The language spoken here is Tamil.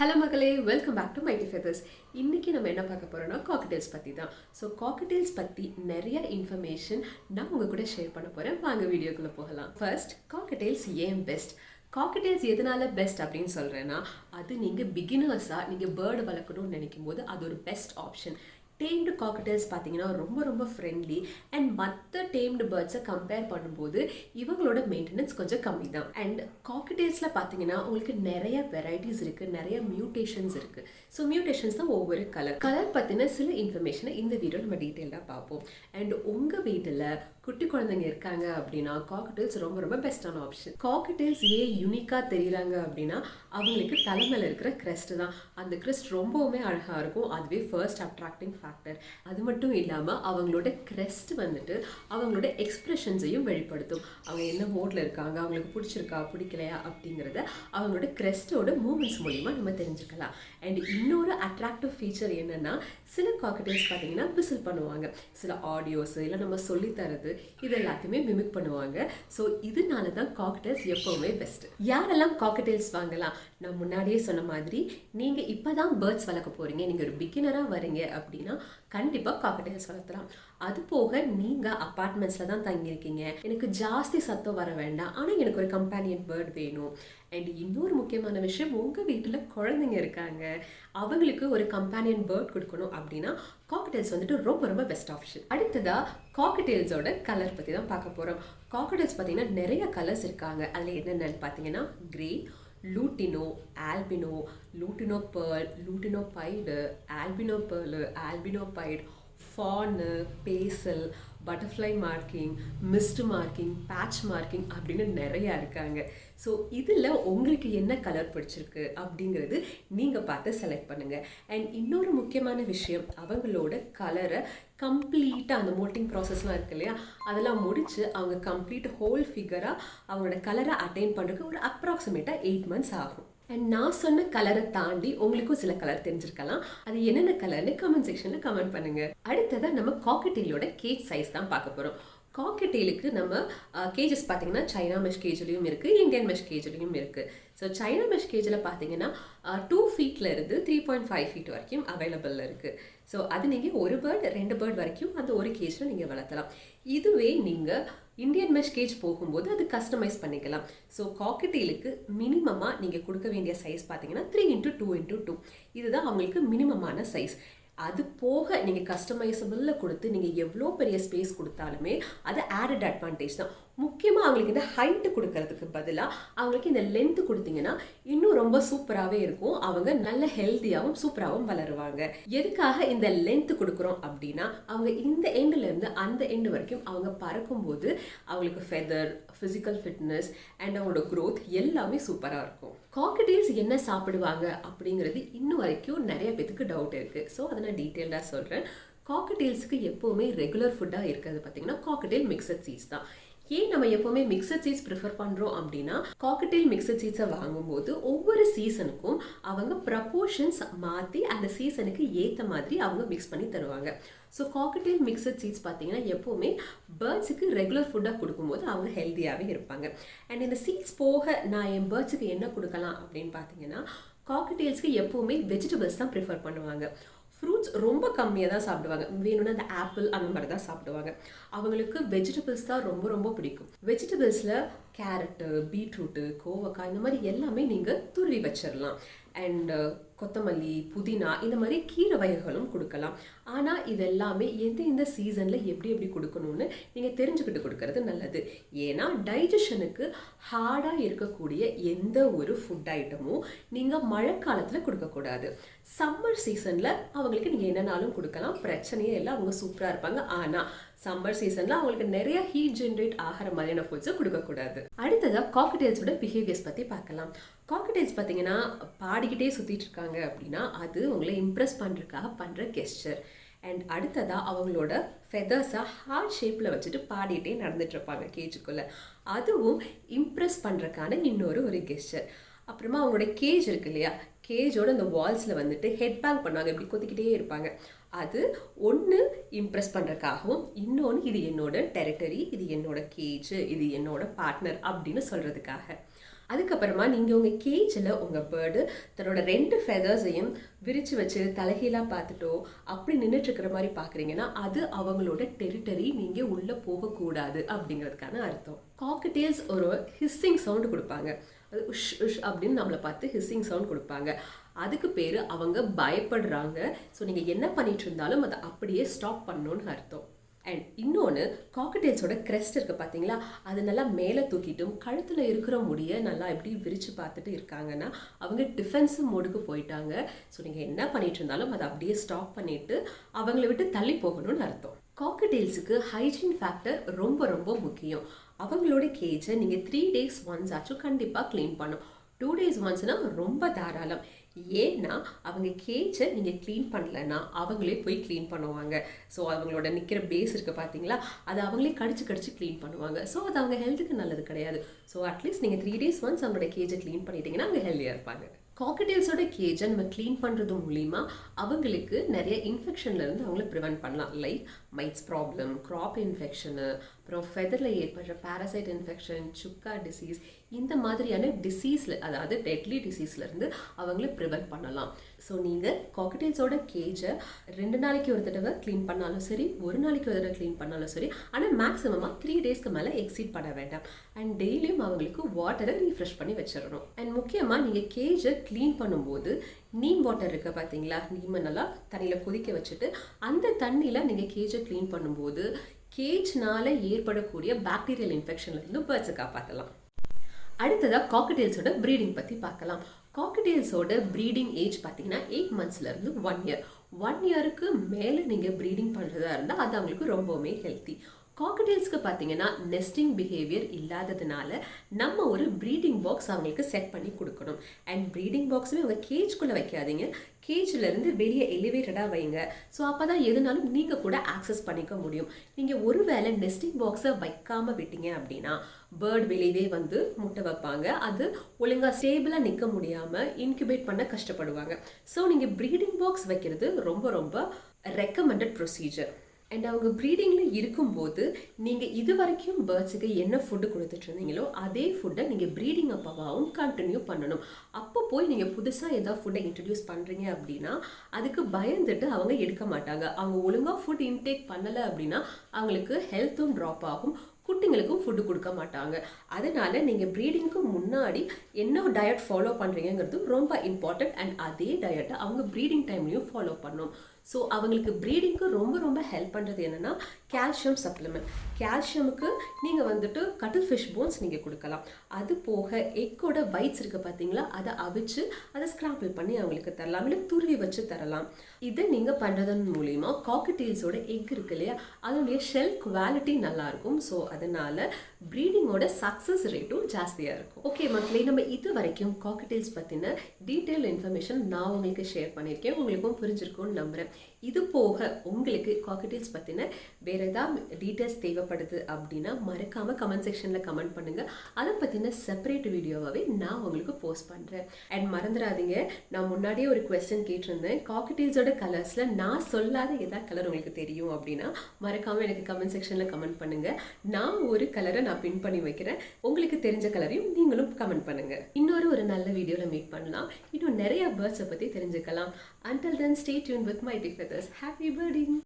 ஹலோ மக்களே welcome back to Mighty Feathers இன்றைக்கி நம்ம என்ன பார்க்க போகிறோம்னா காக்கடேல்ஸ் பற்றி தான் ஸோ காக்கடேல்ஸ் பற்றி நிறைய இன்ஃபர்மேஷன் நான் உங்கள் கூட ஷேர் பண்ண போகிறேன் வாங்க வீடியோக்குள்ளே போகலாம். ஃபர்ஸ்ட் காக்கடேல்ஸ் ஏன் பெஸ்ட் காக்கடேல்ஸ் எதனால பெஸ்ட் அப்படின்னு சொல்கிறேன்னா அது நீங்கள் பிகினர்ஸாக நீங்கள் பேர்டு வளர்க்கணும்னு நினைக்கும் போது அது ஒரு பெஸ்ட் ஆப்ஷன் டேம்டு காக்கடேல்ஸ் பார்த்தீங்கன்னா ரொம்ப ரொம்ப ஃப்ரெண்ட்லி அண்ட் மற்ற டேம்டு பேர்ட்ஸை கம்பேர் பண்ணும்போது இவங்களோட மெயின்டெனன்ஸ் கொஞ்சம் கம்மி தான் அண்ட் காக்கடேல்ஸில் பார்த்தீங்கன்னா உங்களுக்கு நிறைய வெரைட்டிஸ் இருக்குது நிறைய மியூட்டேஷன்ஸ் இருக்குது ஸோ மியூட்டேஷன்ஸ் தான் ஒவ்வொரு கலர் கலர் பற்றின சில இன்ஃபர்மேஷனை இந்த வீடியோ நம்ம டீட்டெயிலாக பார்ப்போம். அண்ட் உங்கள் வீட்டில் குட்டி குழந்தைங்க இருக்காங்க அப்படின்னா காக்கடேல்ஸ் ரொம்ப ரொம்ப பெஸ்ட்டான ஆப்ஷன் காக்கடேல்ஸ் ஏன் யூனிக்காக தெரியுறாங்க அப்படின்னா அவங்களுக்கு தலைமையில் இருக்கிற கிரெஸ்ட் தான். அந்த கிரெஸ்ட் ரொம்பவுமே அழகாக இருக்கும். அதுவே ஃபர்ஸ்ட் அட்ராக்டிங் ஃபேக்டர் அது மட்டும் இல்லாமல் அவங்களோட கிரெஸ்ட் வந்துட்டு அவங்களோட எக்ஸ்ப்ரெஷன்ஸையும் வெளிப்படுத்தும். அவங்க என்ன மோட்டில் இருக்காங்க அவங்களுக்கு பிடிச்சிருக்கா பிடிக்கலையா அப்படிங்கிறத அவங்களோட கிரெஸ்டோட மூமெண்ட்ஸ் மூலிமா நம்ம தெரிஞ்சுக்கலாம். அண்ட் இன்னொரு அட்ராக்டிவ் ஃபீச்சர் என்னன்னா சில காக்கடைஸ் பார்த்தீங்கன்னா விசில் பண்ணுவாங்க. சில ஆடியோஸ் இல்லை நம்ம சொல்லித்தரது இது எல்லாத்தையுமே மிமிக் பண்ணுவாங்க. ஸோ இதனால தான் காக்டெயில்ஸ் எப்போவுமே பெஸ்ட் யாரெல்லாம் காக்கடேல்ஸ் வாங்கலாம்? நான் முன்னாடியே சொன்ன மாதிரி நீங்கள் இப்போ தான் பேர்ட்ஸ் வளர்க்க போகிறீங்க நீங்கள் ஒரு பிகினராக வரீங்க அப்படின்னா கண்டிப்பாக காக்கடைல்ஸ் வளர்த்தலாம் அது போக நீங்கள் அப்பார்ட்மெண்ட்ஸில் தான் தங்கியிருக்கீங்க. எனக்கு ஜாஸ்தி சத்தம் வர வேண்டாம். ஆனால் எனக்கு ஒரு கம்பேனியன் பேர்ட் வேணும். அண்ட் இன்னொரு முக்கியமான விஷயம் உங்கள் வீட்டில் குழந்தைங்க இருக்காங்க. அவங்களுக்கு ஒரு கம்பேனியன் பேர்ட் கொடுக்கணும் அப்படின்னா காக்கடைல்ஸ் வந்துட்டு ரொம்ப ரொம்ப பெஸ்ட் ஆப்ஷன் அடுத்ததாக காக்கடேல்ஸோட கலர் பற்றி தான் பார்க்க போகிறோம் காக்கடைல்ஸ் பார்த்தீங்கன்னா நிறைய கலர்ஸ் இருக்காங்க. அதில் என்னென்னு பார்த்தீங்கன்னா grey lutino albino lutino pearl lutino pied albino pearl albino pied fawn pastel butterfly marking mist marking patch marking அப்படின்னு நிறையா இருக்காங்க. ஸோ இதில் உங்களுக்கு என்ன கலர் பிடிச்சிருக்கு அப்படிங்கிறது நீங்கள் பார்த்து செலக்ட் பண்ணுங்கள் அண்ட் இன்னொரு முக்கியமான விஷயம் அவங்களோட கலரை கம்ப்ளீட்டாக அந்த மோட்டிங் ப்ராசஸ்லாம் இருக்கு இல்லையா? அதெல்லாம் முடித்து அவங்க கம்ப்ளீட் ஹோல் ஃபிகராக அவங்களோட கலரை அட்டைன் பண்ணுறதுக்கு ஒரு அப்ராக்சிமேட்டாக எயிட் மந்த்ஸ் ஆகும். அண்ட் நான் சொன்ன கலரை தாண்டி உங்களுக்கும் சில கலர் தெரிஞ்சிருக்கலாம். அது என்னென்ன கலர்னு கமெண்ட் செக்ஷனில் கமெண்ட் பண்ணுங்க. அடுத்ததாக நம்ம காக்கெட்டெயிலோட கேக் சைஸ் தான் பார்க்க போகிறோம் காக்கெட்டெயிலுக்கு நம்ம கேஜஸ் பார்த்தீங்கன்னா சைனா மெஷ் கேஜ்லேயும் இருக்குது இந்தியன் மெஷ் கேஜ்லேயும் இருக்குது ஸோ சைனா மெஷ் கேஜில் பார்த்தீங்கன்னா டூ ஃபீட்டில் இருந்து த்ரீ பாயிண்ட் ஃபைவ் ஃபீட் வரைக்கும் அவைலபிள் இருக்குது ஸோ அது நீங்கள் ஒரு பேர்ட் ரெண்டு பேர்ட் வரைக்கும் அந்த ஒரு கேஜில் நீங்கள் வளர்த்தலாம். இதுவே நீங்கள் இந்தியன் மெஷ் கேஜ் போகும்போது அது கஸ்டமைஸ் பண்ணிக்கலாம். ஸோ காக்கெட்டெயிலுக்கு மினிமமாக நீங்கள் கொடுக்க வேண்டிய சைஸ் பார்த்தீங்கன்னா three into two into two இதுதான் அவங்களுக்கு மினிமமான சைஸ் அது போக நீங்கள் கஸ்டமைசபிளில் கொடுத்து நீங்கள் எவ்வளோ பெரிய ஸ்பேஸ் கொடுத்தாலுமே அது ஆடட் அட்வான்டேஜ் தான். முக்கியமாக அவங்களுக்கு இந்த ஹைட்டு கொடுக்கறதுக்கு பதிலாக அவங்களுக்கு இந்த லென்த்து கொடுத்தீங்கன்னா இன்னும் ரொம்ப சூப்பராகவே இருக்கும். அவங்க நல்ல ஹெல்த்தியாகவும் சூப்பராகவும் வளருவாங்க. எதுக்காக இந்த லென்த்து கொடுக்குறோம் அப்படின்னா அவங்க இந்த எண்டுலேருந்து அந்த எண்டு வரைக்கும் அவங்க பறக்கும்போது அவங்களுக்கு ஃபெதர் ஃபிசிக்கல் ஃபிட்னஸ் அண்ட் அவங்களோட க்ரோத் எல்லாமே சூப்பராக இருக்கும். காக்கடீல்ஸ் என்ன சாப்பிடுவாங்க அப்படிங்கிறது இன்னும் வரைக்கும் நிறைய பேத்துக்கு டவுட் இருக்குது ஸோ அதை நான் டீட்டெயில்டாக சொல்கிறேன் காக்கடீல்ஸுக்கு எப்போவுமே ரெகுலர் ஃபுட்டாக இருக்கிறது பார்த்தீங்கன்னா காக்கடைல் மிக்சட் சீஸ் தான். ஏன் நம்ம எப்போவுமே மிக்சட் சீட்ஸ் ப்ரிஃபர் பண்ணுறோம் அப்படின்னா காக்கட்டில் மிக்சட் சீட்ஸை வாங்கும்போது ஒவ்வொரு சீசனுக்கும் அவங்க ப்ரப்போர்ஷன்ஸ் மாற்றி அந்த சீசனுக்கு ஏற்ற மாதிரி அவங்க மிக்ஸ் பண்ணி தருவாங்க. ஸோ காக்கட்டில் மிக்சட் சீட்ஸ் பார்த்தீங்கன்னா எப்போவுமே பேர்ட்ஸுக்கு ரெகுலர் ஃபுட்டாக கொடுக்கும்போது அவங்க ஹெல்த்தியாகவே இருப்பாங்க. அண்ட் இந்த சீட்ஸ் போக நான் என் பேர்ட்ஸுக்கு என்ன கொடுக்கலாம் அப்படின்னு பார்த்தீங்கன்னா காக்கடேல்ஸ்க்கு எப்போவுமே வெஜிடபிள்ஸ் தான் ப்ரிஃபர் பண்ணுவாங்க. ஃப்ரூட்ஸ் ரொம்ப கம்மியாக தான் சாப்பிடுவாங்க. வேணும்னா அந்த ஆப்பிள் அந்த மாதிரி தான் சாப்பிடுவாங்க. அவங்களுக்கு வெஜிடபிள்ஸ் தான் ரொம்ப ரொம்ப பிடிக்கும். வெஜிடபிள்ஸில் கேரட்டு பீட்ரூட்டு கோவக்காய் இந்த மாதிரி எல்லாமே நீங்கள் துருவி வச்சிடலாம் அண்டு கொத்தமல்லி புதினா இந்த மாதிரி கீரை வகைகளும் கொடுக்கலாம். ஆனால் இது எல்லாமே எந்த எந்த சீசனில் எப்படி எப்படி கொடுக்கணும்னு நீங்கள் தெரிஞ்சுக்கிட்டு கொடுக்கறது நல்லது. ஏன்னா டைஜஷனுக்கு ஹார்டாக இருக்கக்கூடிய எந்த ஒரு ஃபுட் ஐட்டமும் நீங்கள் மழைக்காலத்தில் கொடுக்கக்கூடாது. சம்மர் சீசனில் அவங்களுக்கு நீங்கள் என்னன்னாலும் கொடுக்கலாம். பிரச்சனையே இல்லை அவங்க சூப்பராக இருப்பாங்க. ஆனால் சம்மர் சீசனில் அவங்களுக்கு நிறைய ஹீட் ஜென்ரேட் ஆகிற மாதிரியான ஃபுட்ஸை கொடுக்கக்கூடாது. அடுத்ததாக காக்கடேல்ஸோட பிஹேவியர்ஸ் பற்றி பார்க்கலாம். காக்கடேல்ஸ் பார்த்தீங்கன்னா பாடிக்கிட்டே சுற்றிட்டு இருக்காங்க அப்படின்னா அது உங்களை இம்ப்ரெஸ் பண்ணுறதுக்காக பண்ணுற கெஸ்டர் அண்ட் அடுத்ததாக அவங்களோட ஃபெதர்ஸை ஹார்ட் ஷேப்பில் வச்சுட்டு பாடிட்டே நடந்துட்டு இருப்பாங்க கேஜுக்குள்ளே அதுவும் இம்ப்ரெஸ் பண்ணுறக்கான இன்னொரு ஒரு கெஸ்டர் அப்புறமா அவங்களோட கேஜ் இருக்கு இல்லையா? கேஜோட அந்த வால்ஸில் வந்துட்டு ஹெட் பேங் பண்ணுவாங்க. இப்படி கொத்திக்கிட்டே இருப்பாங்க. அது ஒன்று இம்ப்ரெஸ் பண்ணுறதுக்காகவும் இன்னொன்று இது என்னோட டெரிட்டரி இது என்னோட கேஜ் இது என்னோட பார்ட்னர் அப்படின்னு சொல்கிறதுக்காக அதுக்கப்புறமா நீங்கள் உங்கள் கேஜில் உங்கள் பேர்டு தன்னோட ரெண்டு ஃபெதர்ஸையும் விரித்து வச்சு தலைகீழாக பார்த்துட்டோ அப்படி நின்றுட்டுருக்கிற மாதிரி பார்க்குறீங்கன்னா அது அவங்களோட டெரிட்டரி நீங்கள் உள்ளே போகக்கூடாது அப்படிங்கிறதுக்கான அர்த்தம். காக்கடேல்ஸ் ஒரு ஹிஸ்ஸிங் சவுண்டு கொடுப்பாங்க. அது உஷ் உஷ் அப்படின்னு நம்மளை பார்த்து ஹிஸ்ஸிங் சவுண்ட் கொடுப்பாங்க. அதுக்கு பேர் அவங்க பயப்படுறாங்க. ஸோ நீங்கள் என்ன பண்ணிட்டு இருந்தாலும் அதை அப்படியே ஸ்டாப் பண்ணணும்னு அர்த்தம். அண்ட் இன்னொன்று காக்கடேல்ஸோட கிரெஸ்ட் இருக்குது பார்த்தீங்களா அது நல்லா மேலே தூக்கிட்டும் கழுத்தில் இருக்கிற முடியை நல்லா எப்படி விரித்து பார்த்துட்டு இருக்காங்கன்னா அவங்க டிஃபென்சிவ் மோடுக்கு போயிட்டாங்க. ஸோ நீங்கள் என்ன பண்ணிட்டு இருந்தாலும் அதை அப்படியே ஸ்டாப் பண்ணிவிட்டு அவங்கள விட்டு தள்ளி போகணும்னு அர்த்தம். காக்கடெயில்ஸுக்கு ஹைஜீன் ஃபேக்டர் ரொம்ப ரொம்ப முக்கியம். அவங்களோட கேஜை நீங்கள் த்ரீ டேஸ் ஒன்ஸ் ஆச்சும் கண்டிப்பாக க்ளீன் பண்ணும். டூ டேஸ் ஒன்ஸ்னால் ரொம்ப தாராளம். ஏன்னா அவங்க கேஜை நீங்கள் க்ளீன் பண்ணலன்னா அவங்களே போய் க்ளீன் பண்ணுவாங்க. ஸோ அவங்களோட நிற்கிற பேஸ் இருக்குது பார்த்தீங்களா அதை அவங்களே கடிச்சு கடிச்சு க்ளீன் பண்ணுவாங்க. ஸோ அது அவங்க ஹெல்த்துக்கு நல்லது கிடையாது. ஸோ அட்லீஸ்ட் நீங்கள் த்ரீ டேஸ் ஒன்ஸ் அவங்களோட கேஜை க்ளீன் பண்ணிட்டீங்கன்னா அவங்க ஹெல்த்தியாக இருப்பாங்க. காக்கடெயில்ஸோட கேஜை நம்ம க்ளீன் பண்ணுறது மூலிமா அவங்களுக்கு நிறைய இன்ஃபெக்ஷன்லேருந்து அவங்கள ப்ரிவென்ட் பண்ணலாம். Like mites problem crop infection அப்புறம் ஃபெதரில் ஏற்படுற பேரசைட் இன்ஃபெக்ஷன் சுக்கா டிசீஸ் இந்த மாதிரியான டிசீஸில் அதாவது டெட்லி டிசீஸ்லேருந்து அவங்கள ப்ரிவென்ட் பண்ணலாம். ஸோ நீங்கள் காக்கடைல்ஸோட கேஜை ரெண்டு நாளைக்கு ஒரு தடவை க்ளீன் பண்ணாலும் சரி ஒரு நாளைக்கு ஒரு தடவை க்ளீன் பண்ணாலும் சரி ஆனால் மேக்ஸிமமாக த்ரீ டேஸ்க்கு மேலே எக்ஸிட் பண்ண வேண்டாம். அண்ட் டெய்லியும் அவங்களுக்கு வாட்டரை ரீஃப்ரெஷ் பண்ணி வச்சிடணும். அண்ட் முக்கியமாக நீங்கள் கேஜை க்ளீன் பண்ணும்போது நீம் வாட்டர் இருக்குது பார்த்தீங்களா நீமை நல்லா தண்ணியில் கொதிக்க வச்சுட்டு அந்த தண்ணியில் நீங்கள் கேஜை க்ளீன் பண்ணும்போது கேஜ்னால ஏற்படக்கூடிய பாக்டீரியல் இன்ஃபெக்ஷன்லேருந்து பேர்ட்ஸை காப்பாற்றலாம் அடுத்ததாக காக்கடேல்ஸோட ப்ரீடிங் பற்றி பார்க்கலாம். காக்கடேல்ஸோட ப்ரீடிங் ஏஜ் பார்த்தீங்கன்னா எயிட் மந்த்ஸ்லேருந்து ஒன் இயர் ஒன் இயருக்கு மேலே நீங்கள் ப்ரீடிங் பண்ணுறதா இருந்தால் அது அவங்களுக்கு ரொம்பவுமே ஹெல்த்தி காக்கடைல்ஸ்க்கு பார்த்தீங்கன்னா நெஸ்டிங் பிஹேவியர் இல்லாததுனால நம்ம ஒரு ப்ரீடிங் பாக்ஸ் அவங்களுக்கு செட் பண்ணி கொடுக்கணும். அண்ட் ப்ரீடிங் பாக்ஸுமே அவங்க கேஜ்குள்ளே வைக்காதீங்க. கேஜ்லருந்து வெளியே எலிவேட்டடாக வைங்க. ஸோ அப்போ தான் எதுனாலும் நீங்கள் கூட ஆக்சஸ் பண்ணிக்க முடியும். நீங்கள் ஒரு வேளை நெஸ்டிங் பாக்ஸை வைக்காமல் விட்டீங்க அப்படின்னா பேர்ட் வெளியவே வந்து முட்டை வைப்பாங்க. அது ஒழுங்காக ஸ்டேபிளாக நிற்க முடியாமல் இன்குபேட் பண்ண கஷ்டப்படுவாங்க. ஸோ நீங்கள் ப்ரீடிங் பாக்ஸ் வைக்கிறது ரொம்ப ரொம்ப ரெக்கமெண்டட் ப்ரொசீஜர் அண்ட் அவங்க ப்ரீடிங்கில் இருக்கும்போது நீங்கள் இது வரைக்கும் பேர்ட்ஸுக்கு என்ன ஃபுட்டு கொடுத்துட்டு இருந்தீங்களோ அதே ஃபுட்டை நீங்கள் ப்ரீடிங் அப்பாவாகவும் கண்டினியூ பண்ணணும். அப்போ போய் நீங்கள் புதுசாக ஏதாவது ஃபுட்டை இன்ட்ரடியூஸ் பண்ணுறீங்க அப்படின்னா அதுக்கு பயந்துட்டு அவங்க எடுக்க மாட்டாங்க. அவங்க ஒழுங்காக ஃபுட் இன்டேக் பண்ணலை அப்படின்னா அவங்களுக்கு ஹெல்த்தும் ட்ராப் ஆகும். குட்டிங்களுக்கும் ஃபுட்டு கொடுக்க மாட்டாங்க. அதனால் நீங்கள் ப்ரீடிங்க்கு முன்னாடி என்ன டயட் ஃபாலோ பண்ணுறீங்கிறது ரொம்ப இம்பார்ட்டன்ட் அண்ட் அதே டயட்டை அவங்க ப்ரீடிங் டைம்லையும் ஃபாலோ பண்ணணும். ஸோ அவங்களுக்கு ப்ரீடிங்க்கு ரொம்ப ரொம்ப ஹெல்ப் பண்ணுறது என்னென்னா கால்சியம் சப்ளிமெண்ட் கால்சியமுக்கு நீங்கள் வந்துட்டு கட்டில் ஃபிஷ் போன்ஸ் நீங்கள் கொடுக்கலாம். அது போக எக்கோட வைட்ஸ் இருக்குது பார்த்தீங்களா அதை அவிச்சு அதை ஸ்க்ராம்பிள் பண்ணி அவங்களுக்கு தரலாம். இல்லை துருவி வச்சு தரலாம். இதை நீங்கள் பண்ணுறதன் மூலிமா காக்கட்டீல்ஸோட எக் இருக்கு இல்லையா? அதனுடைய ஷெல் குவாலிட்டி நல்லாயிருக்கும். ஸோ அதனால் ப்ரீடிங்கோட சக்ஸஸ் ரேட்டும் ஜாஸ்தியாக இருக்கும். ஓகே மக்களே நம்ம இது வரைக்கும் காக்கட்டீல்ஸ் பற்றின டீட்டெயில் இன்ஃபர்மேஷன் நான் உங்களுக்கு ஷேர் பண்ணியிருக்கேன். உங்களுக்கும் புரிஞ்சிருக்கும்னு நம்புகிறேன் இது போக உங்களுக்கு காக்கட்டீல்ஸ் பற்றின வேறு ஏதாவது டீட்டெயில்ஸ் தேவைப்படுது அப்படின்னா மறக்காமல் கமெண்ட் செக்ஷனில் கமெண்ட் பண்ணுங்கள் அதை பற்றின செப்பரேட் வீடியோவாகவே நான் உங்களுக்கு போஸ்ட் பண்ணுறேன் அண்ட் மறந்துடாதீங்க. நான் முன்னாடியே ஒரு கொஸ்டின் கேட்டிருந்தேன். காக்கட்டீல்ஸோட கலர்ஸில் நான் சொல்லாத ஏதாவது கலர் உங்களுக்கு தெரியும் அப்படின்னா மறக்காமல் எனக்கு கமெண்ட் செக்ஷனில் கமெண்ட் பண்ணுங்கள் நான் ஒரு கலரை நான் பின் பண்ணி வைக்கிறேன். உங்களுக்கு தெரிஞ்ச கலரையும் நீங்களும் கமெண்ட் பண்ணுங்கள் இன்னொரு ஒரு நல்ல வீடியோவில் மீட் பண்ணலாம். இன்னும் நிறைய பேர்ட்ஸை பற்றி தெரிஞ்சுக்கலாம். Until then stay Yoon with my ready for this. Happy birding!